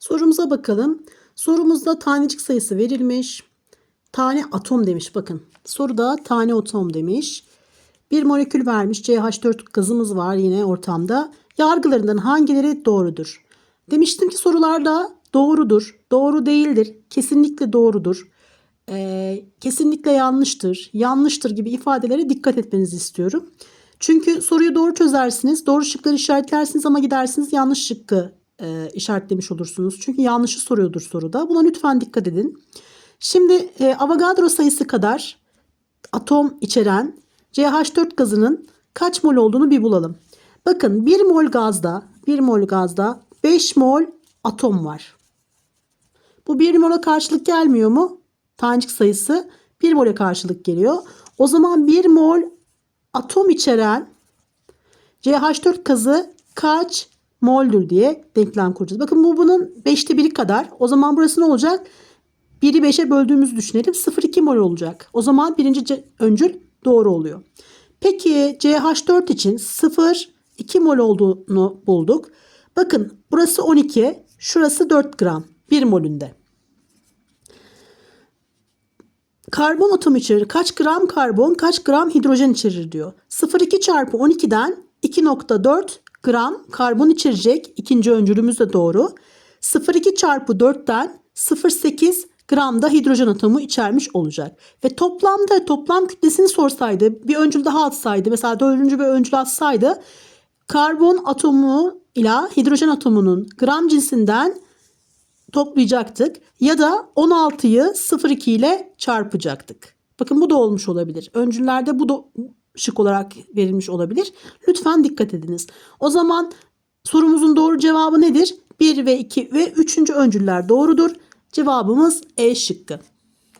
Sorumuza bakalım. Sorumuzda tanecik sayısı verilmiş. Tane atom demiş bakın. Soruda tane atom demiş. Bir molekül vermiş. CH4 gazımız var yine ortamda. Yargılarından hangileri doğrudur? Demiştim ki sorularda doğrudur, doğru değildir, kesinlikle doğrudur, ee, kesinlikle yanlıştır, yanlıştır gibi ifadelere dikkat etmenizi istiyorum. Çünkü soruyu doğru çözersiniz, doğru şıkları işaretlersiniz ama gidersiniz yanlış şıkkı e, işaretlemiş olursunuz. Çünkü yanlışı soruyordur soruda. Buna lütfen dikkat edin. Şimdi e, Avogadro sayısı kadar atom içeren CH4 gazının kaç mol olduğunu bir bulalım. Bakın 1 mol gazda 1 mol gazda 5 mol atom var. Bu 1 mola karşılık gelmiyor mu? Tanecik sayısı 1 mole karşılık geliyor. O zaman 1 mol atom içeren CH4 gazı kaç moldür diye denklem kuracağız. Bakın bu bunun 5'te 1'i kadar. O zaman burası ne olacak? 1'i 5'e böldüğümüzü düşünelim. 0,2 mol olacak. O zaman birinci öncül doğru oluyor. Peki CH4 için 0,2 mol olduğunu bulduk. Bakın burası 12, şurası 4 gram 1 molünde. Karbon atomu içerir. Kaç gram karbon, kaç gram hidrojen içerir diyor. 0,2 çarpı 12'den 2,4 gram karbon içerecek. İkinci öncülümüz de doğru. 0,2 çarpı 4'ten 0,8 gram da hidrojen atomu içermiş olacak. Ve toplamda toplam kütlesini sorsaydı bir öncül daha atsaydı mesela dördüncü bir öncül atsaydı karbon atomu ile hidrojen atomunun gram cinsinden toplayacaktık ya da 16'yı 0,2 ile çarpacaktık. Bakın bu da olmuş olabilir. Öncüllerde bu da şık olarak verilmiş olabilir. Lütfen dikkat ediniz. O zaman sorumuzun doğru cevabı nedir? 1 ve 2 ve 3. öncüller doğrudur. Cevabımız E şıkkı.